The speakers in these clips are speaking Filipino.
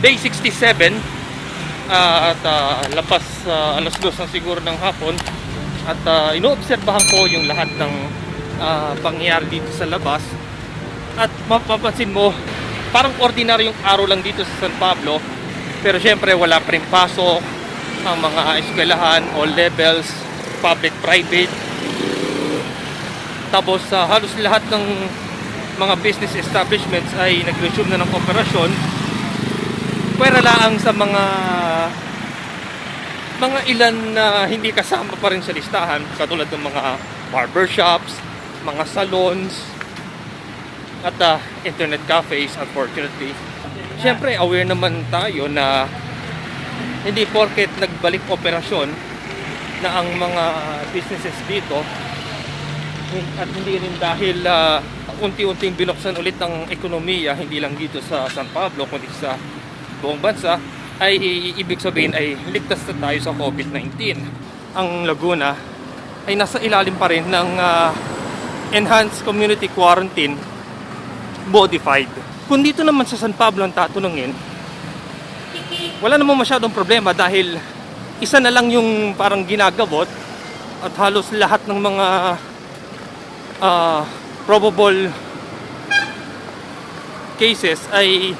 day 67 ah, at ah, lapas ah, alas dos na siguro ng hapon at uh, inoobserbahan ko yung lahat ng ah, pangyayari dito sa labas. At mapapansin mo parang ordinaryong araw lang dito sa San Pablo pero syempre wala pa rin pasok ang mga eskwelahan all levels public private. Tapos sa halos lahat ng mga business establishments ay nag-resume na ng operasyon pwera lang sa mga mga ilan na hindi kasama pa rin sa listahan katulad ng mga barbershops, mga salons at ah, internet cafes unfortunately. Siyempre aware naman tayo na hindi porket nagbalik operasyon na ang mga businesses dito at hindi rin dahil ah, unti-unting binuksan ulit ang ekonomiya hindi lang dito sa San Pablo kundi sa buong bansa ay ibig sabihin ay ligtas na tayo sa COVID-19. Ang Laguna ay nasa ilalim pa rin ng ah, enhanced community quarantine modified. Kung dito naman sa San Pablo ang tatanungin, wala namang masyadong problema dahil isa na lang yung parang ginagabot at halos lahat ng mga ah, probable cases ay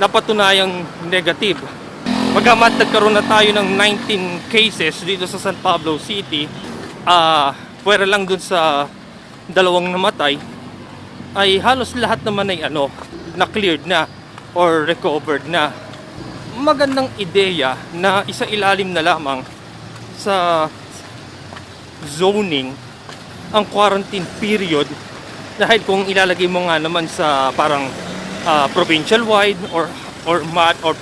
napatunayang negative. Bagamat nagkaroon na tayo ng 19 cases dito sa San Pablo City, ah pwera lang dun sa dalawang namatay, ay halos lahat naman ay ano, na-cleared na or recovered na. Magandang ideya na isa ilalim na lamang sa zoning ang quarantine period dahil kung ilalagay mo nga naman sa parang ah, provincial wide or or mat or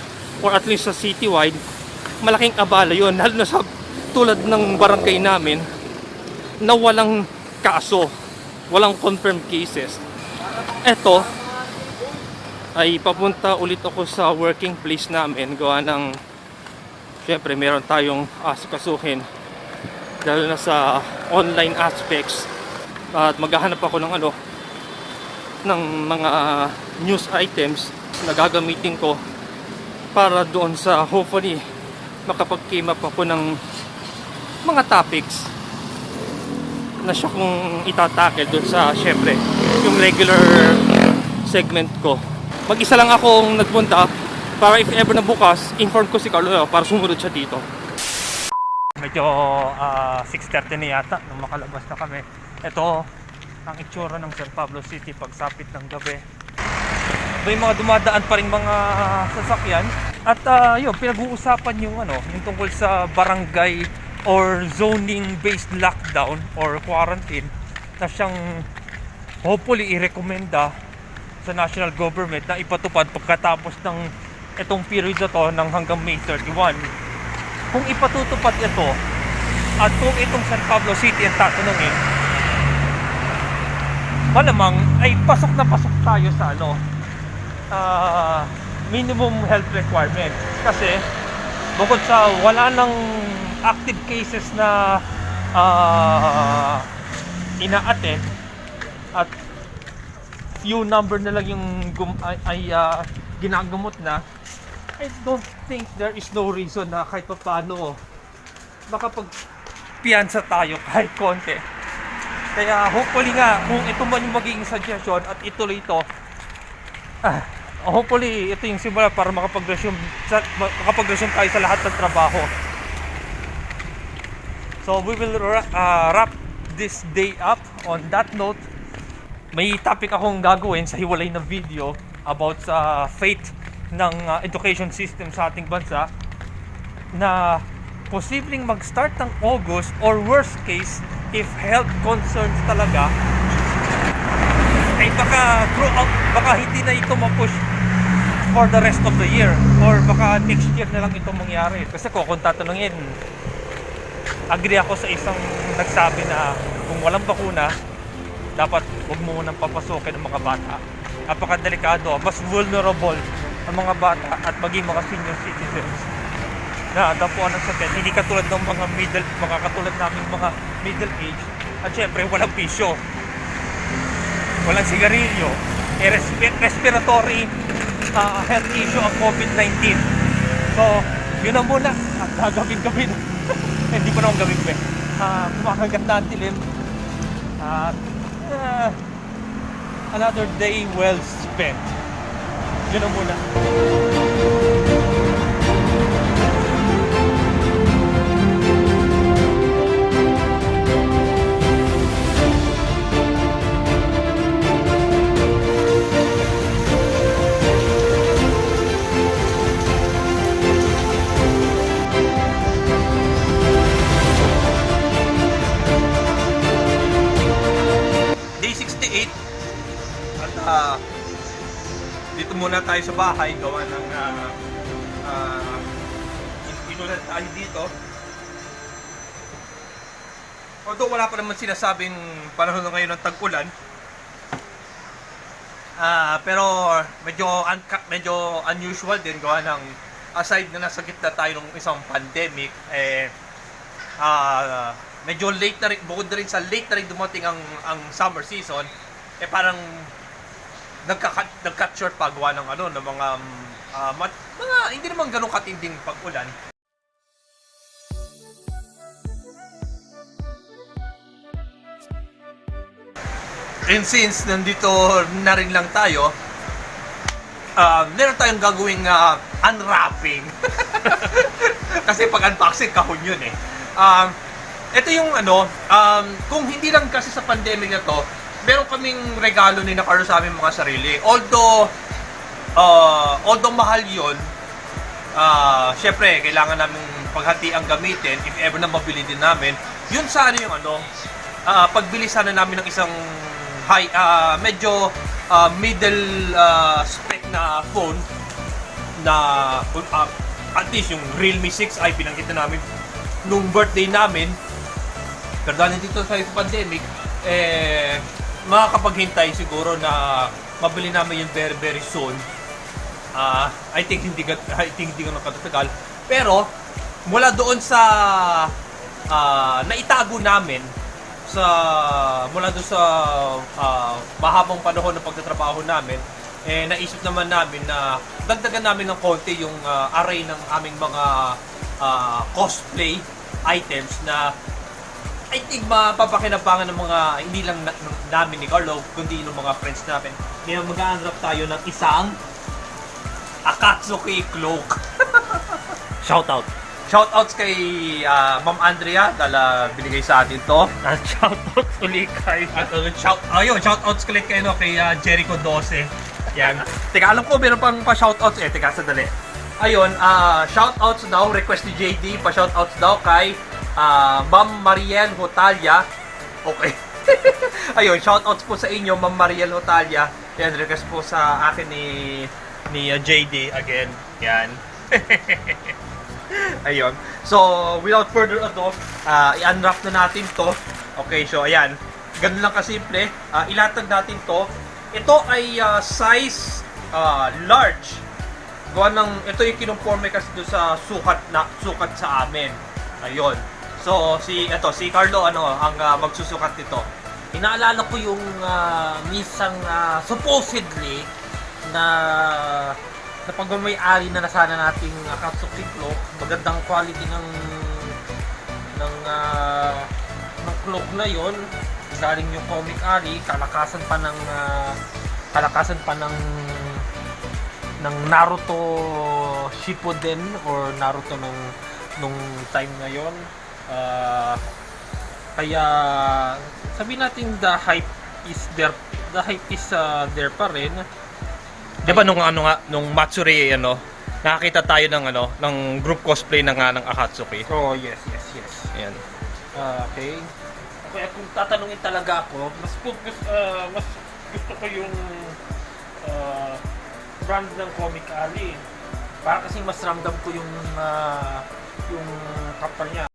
or at least sa city wide malaking abala yon lalo na sa tulad ng barangay namin na walang kaso walang confirmed cases. Eto ay papunta ulit ako sa working place namin. Gawa ng syempre meron tayong asikasuhin. Lalo na sa online aspects. At maghahanap ako ng ano ng mga news items na gagamitin ko para doon sa hopefully makapag-came up ako ng mga topics na siya kung itatakel doon sa syempre yung regular segment ko. Mag-isa lang akong nagpunta para if ever na bukas inform ko si Carlo para sumunod siya dito. Medyo ah, 6.30 na yata nung makalabas na kami. Ito ang itsura ng San Pablo City pagsapit ng gabi may mga dumadaan pa rin mga sasakyan. At ah, yun pinag-uusapan yung ano yung tungkol sa barangay or zoning based lockdown or quarantine na siyang hopefully i-recommenda sa national government na ipatupad pagkatapos ng itong period na to ng hanggang May 31 kung ipatutupad ito at kung itong San Pablo City ang tatanungin malamang ay pasok na pasok tayo sa ano ah, minimum health requirement kasi bukod sa wala nang active cases na ah, ina-attend at few number na lang yung gum- ay, ay ah, ginagamot na I don't think there is no reason na kahit pa paano makapag piyansa tayo kahit konti. Kaya hopefully nga, kung ito man yung magiging suggestion at ituloy ito, ah, hopefully ito yung simula para makapag-resume, makapag-resume tayo sa lahat ng trabaho. So we will ah, wrap this day up on that note. May topic akong gagawin sa hiwalay na video about sa fate ng ah, education system sa ating bansa na posibleng mag-start ng August or worst case if health concerns talaga baka throughout baka hindi na ito ma-push for the rest of the year or baka next year na lang ito mangyari. Kasi kung tatanungin agree ako sa isang nagsabi na kung walang bakuna dapat huwag mo munang papasukin ang mga bata. Napakadelikado mas vulnerable ang mga bata at maging mga senior citizens na dapuan ng sakit. Hindi katulad ng mga middle mga katulad namin mga middle age. At syempre walang pisyo walang sigarilyo eh, respi- respiratory ah, health issue ang COVID-19. So, yun na muna. At gagawin-gawin. Hindi ko naman gawin pa. Ah, kumakagat na dilim. At ah, another day well spent. Yun na muna. Dito muna tayo sa bahay gawa ng uh, uh, inulan tayo dito. Although wala pa naman sinasabing panahon na ngayon ng tag-ulan. Ah, pero medyo un- medyo unusual din gawa ng aside na nasa gitna tayo ng isang pandemic eh ah medyo late na rin, bukod na rin sa late na rin dumating ang, ang summer season, eh parang nagka, nag-cut short pa gawa ng ano, ng mga, ah, mat- mga hindi naman ganun katinding pag-ulan. And since nandito na rin lang tayo, ah meron tayong gagawing ah, unwrapping. kasi pag unboxing, kahon yun eh. Um, ito yung ano, um, kung hindi lang kasi sa pandemic na to, meron kaming regalo ni na Carlo sa aming mga sarili. Although, uh, although mahal yun, ah syempre, kailangan namin paghati ang gamitin if ever na mabili din namin. Yun sana yung ano, ah pagbili sana namin ng isang high, ah medyo ah, middle ah, spec na phone na ah, at least yung Realme 6i pinangkita namin nung birthday namin pero dahil dito sa pandemic eh makakapaghintay siguro na mabili namin yung very very soon Ah, I think hindi I think hindi ko nakatatagal. Pero mula doon sa ah, naitago namin sa mula doon sa ah, mahabang panahon ng pagtatrabaho namin, eh naisip naman namin na dagdagan namin ng konti yung ah, array ng aming mga ah, cosplay items na I think mapapakinabangan ng mga hindi lang ng- namin ni Carlo kundi ng mga friends namin. Kaya mag-unwrap tayo ng isang Akatsuki cloak. Shoutout. Shoutouts kay ah, Ma'am Andrea dala binigay sa atin to. At shoutout uli kay At uh, shout ayun, shoutouts ulit kay no kay ah, Jericho 12. Yan. Teka, alam ko meron pang pa shoutouts eh. Teka, sandali. Ayun, ah shoutouts daw request ni JD, pa shoutouts daw kay ah, Ma'am Mariel Hotalia. Okay. Ayun, shoutouts po sa inyo, Ma'am Mariel Hotalia. Yan, request po sa akin ni ni ah, JD again. Yan. Ayun. So, without further ado, ah, i-unwrap na natin to. Okay, so ayan. Ganun lang kasimple. Ah, ilatag natin to. Ito ay ah, size ah, large. Gawa ng, ito yung kinumporme kasi doon sa sukat na sukat sa amin. Ayun. So, si, ito, si Carlo, ano, ang ah, magsusukat nito. Inaalala ko yung ah, minsan ah, supposedly na na pagmamayari na nasana nating Akatsuki cloak, magandang quality ng ng ah, ng cloak na yon galing yung Comic Alley, kalakasan pa ng ah, kalakasan pa ng ng Naruto Shippuden or Naruto nung nung time na yon. Ah, kaya sabi natin the hype is there the hype is uh, there pa rin. 'Di ba nung ano nga nung Matsuri ano, nakakita tayo ng ano, ng group cosplay na nga ng Akatsuki. Oh, yes, yes, yes. Ayan. Ah, okay. Kaya kung tatanungin talaga ako, mas focus, ah, mas gusto ko yung ah, brand ng Comic Alley. Para kasi mas ramdam ko yung ah, yung kapal niya.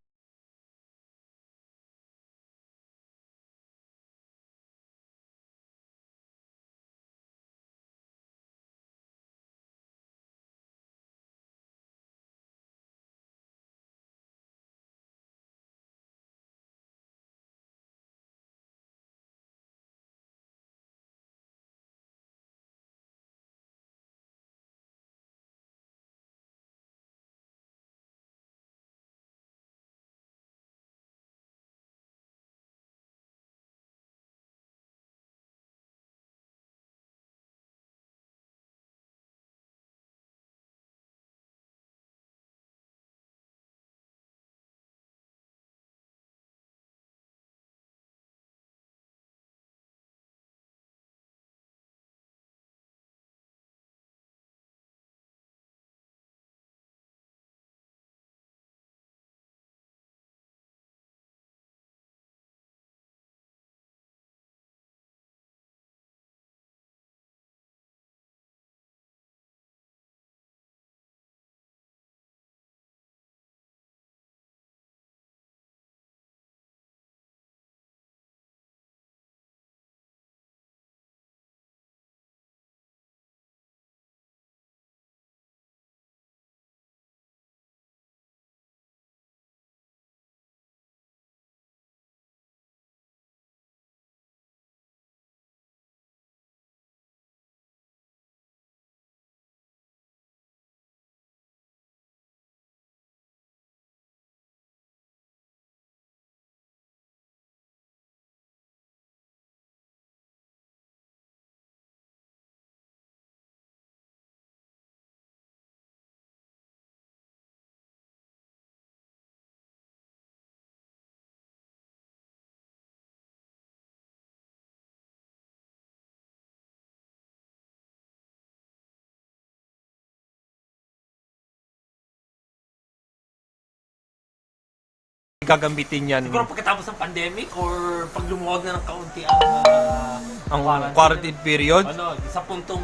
Gagamitin yan Siguro pagkatapos ng pandemic or pag lumuwag na ng kaunti ang, ah, ang quarantine period, Ano, sa puntong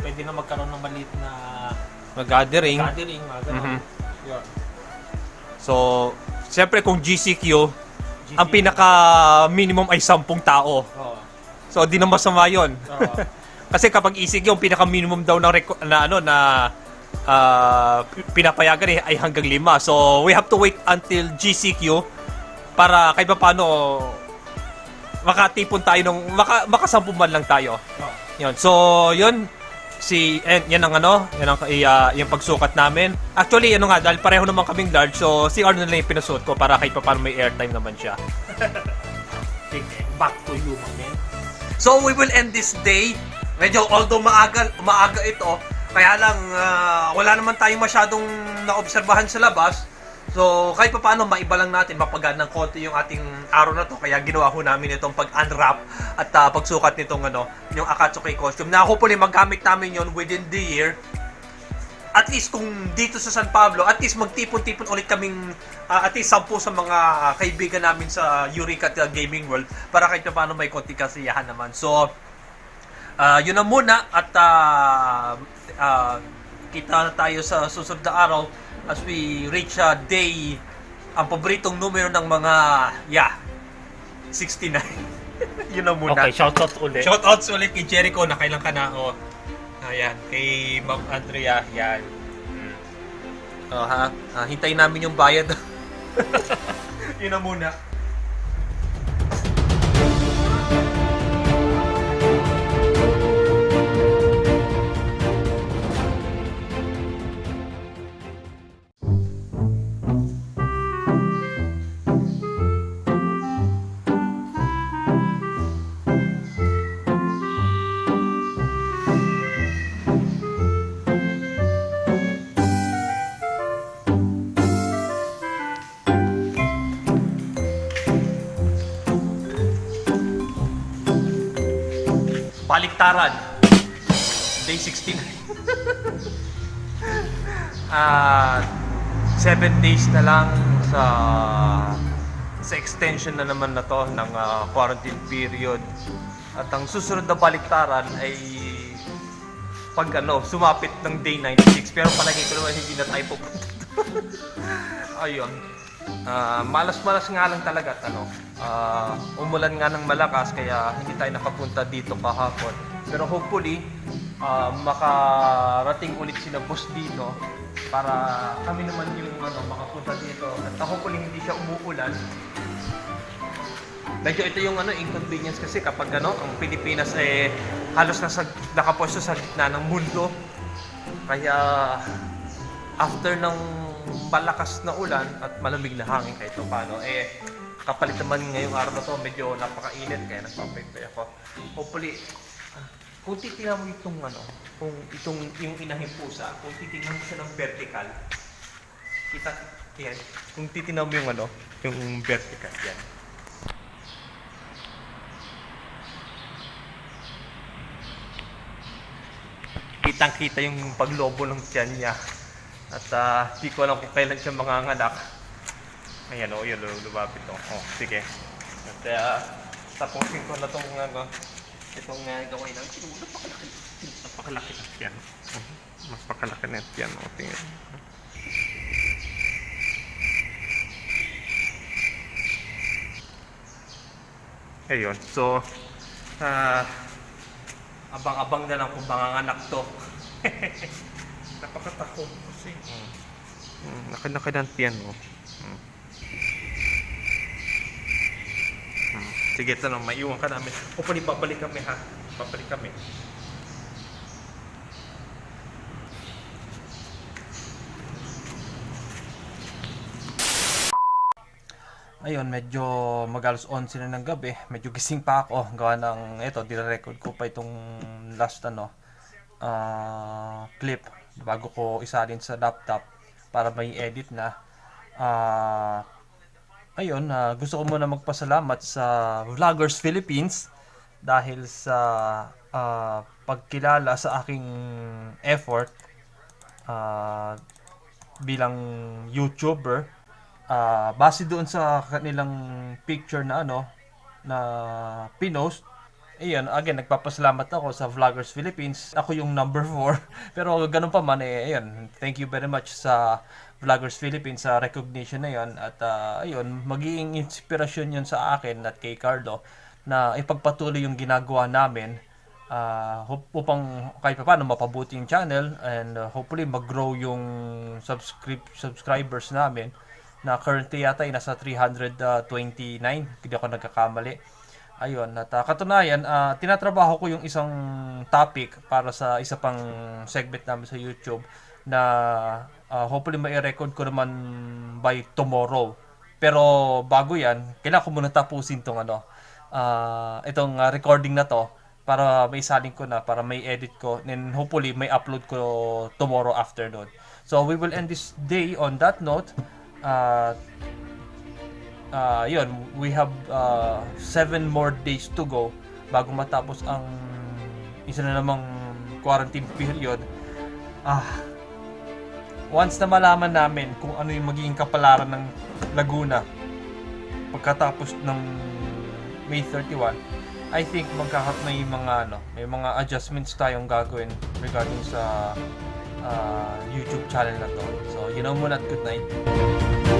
pwede na magkaroon ng maliit na mag-gathering. gathering, mga ganun. Mhm. Yun. So, siyempre kung GCQ, ang GC. pinaka minimum ay 10 tao. Oo. So, di na masama 'yon. Oo. Kasi kapag ECQ, yung pinaka minimum daw ng reco- na ano na ah, pinapayagan eh, ay hanggang lima. So, we have to wait until GCQ para kahit pa paano makatipon tayo ng maka, makasampu man lang tayo. Oo. Yun. So, yun si and yan ang ano, yan ang uh, yung pagsukat namin. Actually, ano nga dahil pareho naman kaming large, so si Arnold na lang yung pinasuot ko para kahit pa paano may airtime naman siya. Back to you, man. So we will end this day. Medyo although maaga, maaga ito, kaya lang ah, wala naman tayong masyadong naobserbahan sa labas. So kahit pa paano maiba lang natin, mapagaan ng konti yung ating araw na to. Kaya ginawa ho namin itong pag-unwrap at ah, pagsukat nitong ano, yung Akatsuki costume. Na hopefully magamit namin yon within the year at least kung dito sa San Pablo, at least magtipon-tipon ulit kaming ah, at least sampu sa mga kaibigan namin sa Eureka Gaming World para kahit pa paano may konti kasiyahan naman. So, ah, yun na muna at ah, ah, kita na tayo sa susunod na araw as we reach a day ang paboritong numero ng mga yeah 69 yun na muna Okay, shoutout ulit. Shoutouts ulit kay Jericho, nakailang ka na ako. Ayan, kay Ma'am Andrea, yan. Mm. Oh, ha? Ah, hintayin namin yung bayad. Yun na muna. Baliktaran. Day 16. Ah, seven days na lang sa sa extension na naman na to ng ah, quarantine period. At ang susunod na baliktaran ay pag ano, sumapit ng day 96. Pero palagi ko naman hindi na tayo pupunta. Ayun. Ah, malas-malas nga lang talaga at ano. ah, umulan nga ng malakas kaya hindi tayo nakapunta dito kahapon. Pero hopefully, ah, makarating ulit sila boss dito para kami naman yung ano, makapunta dito. At hopefully hindi siya umuulan. Medyo ito yung ano, inconvenience kasi kapag ano, ang Pilipinas eh halos nasa, nakapwesto sa gitna ng mundo. Kaya after ng malakas na ulan at malamig na hangin kahit pa paano, eh kapalit naman ngayong araw na to, medyo napakainit kaya nagpapaypay ako. Hopefully, kung titingnan mo itong ano, kung itong yung inahing pusa, kung titingnan mo siya ng vertical, kita, yan, kung titingnan mo yung ano, yung vertical, yan. kitang-kita yung paglobo ng tiyan niya. At ah, di ko alam kung kailan siya manganganak. Ayan o, yun, lumapit o. Oh, sige. At uh, tapusin ko na itong ano, itong uh, gawin namin. Sino, napakalaki, napakalaki ng tiyan. Oh, mas pakalaki na yung tiyan. O, tingin. Ayun, so, ah, abang-abang na lang kung manganganak to. Napakatakot kasi. Mm. Nakanaka ng tiyan mo. Mm. Mm. Sige, ito lang, maiwan ka namin. Hopefully, babalik kami ha. Babalik kami. Ayun, medyo magalos 11 na ng gabi. Medyo gising pa ako. Gawa ng, ito, dire-record ko pa itong last, ano, ah, clip bago ko isalin sa laptop para may edit na. Ah, ayun, ah, gusto ko muna magpasalamat sa Vloggers Philippines dahil sa ah, pagkilala sa aking effort ah, bilang YouTuber ah, base doon sa kanilang picture na ano na pinost Ayun, again, nagpapasalamat ako sa Vloggers Philippines. Ako yung number 4. Pero ganun pa man, eh, ayun, thank you very much sa Vloggers Philippines sa recognition na yun. At ah, ayun, magiging inspirasyon yun sa akin at kay Carlo na ipagpatuloy yung ginagawa namin up- upang kahit pa paano mapabuti yung channel and ah, hopefully mag-grow yung subscribe subscribers namin na currently yata ay nasa 329 hindi ako nagkakamali ayun at ah, katunayan ah, tinatrabaho ko yung isang topic para sa isa pang segment namin sa YouTube na ah, hopefully mai-record ko naman by tomorrow. Pero bago yan kailangan ko muna tapusin tong ano ah, itong ah, recording na to para may saling ko na para may edit ko and hopefully may upload ko tomorrow afternoon. So we will end this day on that note. Uh, uh, yun we have uh, seven more days to go bago matapos ang isa na namang quarantine period ah once na malaman namin kung ano yung magiging kapalaran ng Laguna pagkatapos ng May 31 I think magkakat may mga ano, may mga adjustments tayong gagawin regarding sa ah, YouTube channel na to. So, yun ang muna at good night.